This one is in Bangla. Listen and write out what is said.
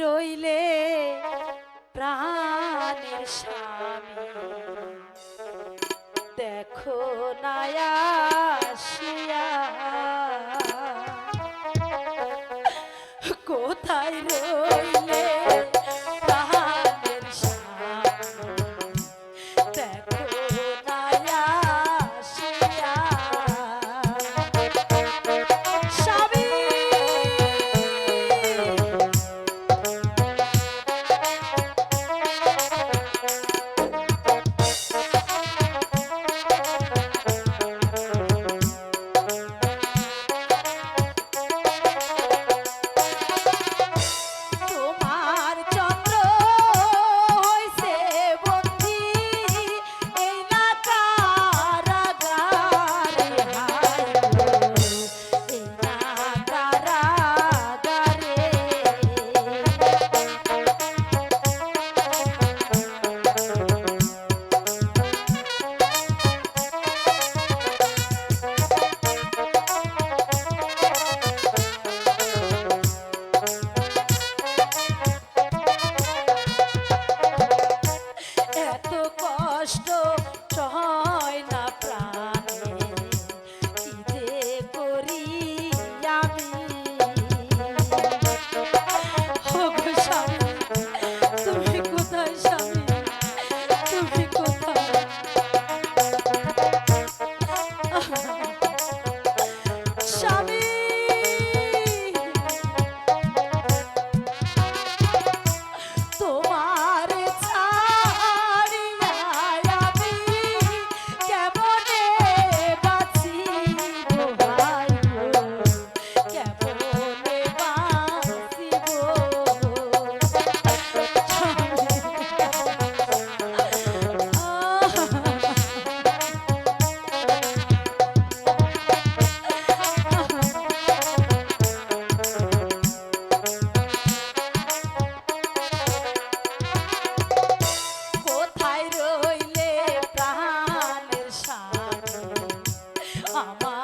রইলে প্রাণের স্বামী। দেখো নায়াসিয়া কোথায় রই আমার